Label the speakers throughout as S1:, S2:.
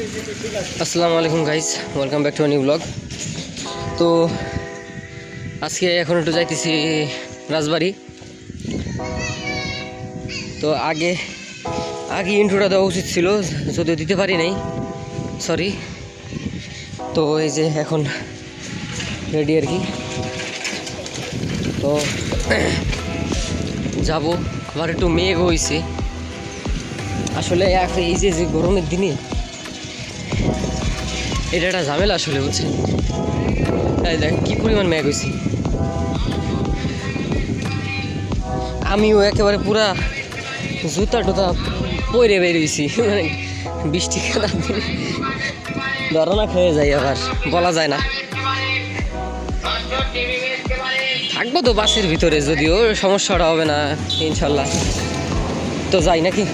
S1: আসসালামু আলাইকুম guys welcome back to new blog তো আজকে এখন একটু যাইতেছি রাজবাড়ি। তো আগে আগে ইন্ট্রোটা দেওয়া উচিত ছিল, যদিও দিতে পারি নাই সরি তো এই যে এখন রেডি আর কি। তো যাব, আবার একটু মেঘ হয়েছে আসলে এই যে যে গরমের দিনে এটা একটা ঝামেলা আসলে, বুঝছেন? তাই দেখ, কি পরিমাণ ম্যাগ হয়েছি আমিও একেবারে পুরা জুতা টুতা পরে বেরিয়েছি মানে বৃষ্টি খেলা ধরনা খেয়ে যাই আবার, বলা যায় না। থাকব তো বাসের ভিতরে, যদিও সমস্যাটা হবে না, ইনশাল্লাহ। তো যাই নাকি,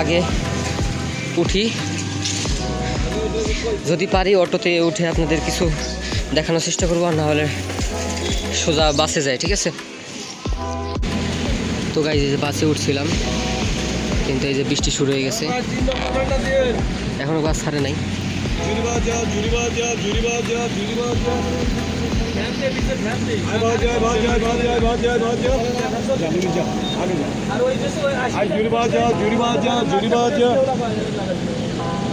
S1: আগে উঠি। যদি পারি অটোতে উঠে আপনাদের কিছু দেখানোর চেষ্টা করব, আর না হলে সোজা বাসে যায় ঠিক আছে? তো গাই যে বাসে উঠছিলাম, কিন্তু এই যে বৃষ্টি শুরু হয়ে গেছে। এখনও বাস ছাড়ে নাই।
S2: জুরি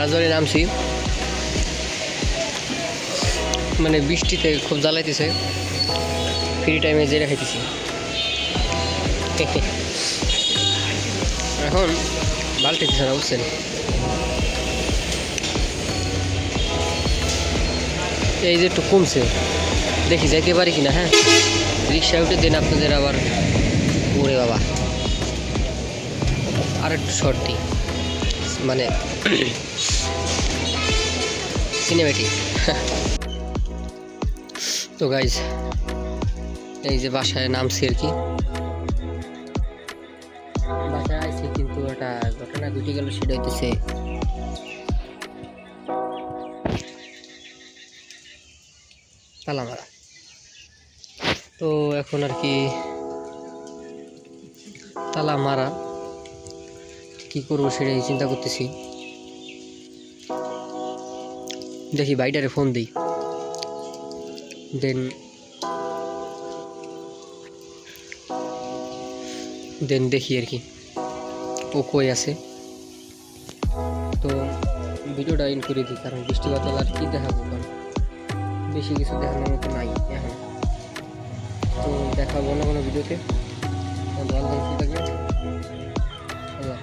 S1: রাজবাড়ি নামছি। মানে বৃষ্টিতে খুব জ্বালাইতেছে। ফ্রি টাইমে জেরে খাইতেছি। এখন বালতি দিচ্ছে না, বুঝছেন? এই যে একটু কমছে। দেখি, যাইতে পারি কিনা হ্যাঁ? রিক্সায় উঠে দেন আপনাদের আবার। ওরে বাবা। আর একটু শর্টটি মানে সিনেমেটিক তো গাইজ এই যে বাসায় নামছি আর কি। বাসায় আইছি কিন্তু একটা ঘটনা ঘটে গেল, সেটা হইতেছে তালা মারা তো এখন আর কি তালা মারা কি করব সেটাই চিন্তা করতেছি। দেখি বাইটারে ফোন দিই। দেন দেন দেখি আর কি। ও কই আছে? তো ভিডিওটা ইন করে দিই, কারণ বৃষ্টি আর কি দেখাবো? কারণ বেশি কিছু দেখানোর মতো নাই এখন। তো দেখাবো না কোনো ভিডিওতে। ভালো থাকবেন আল্লাহ।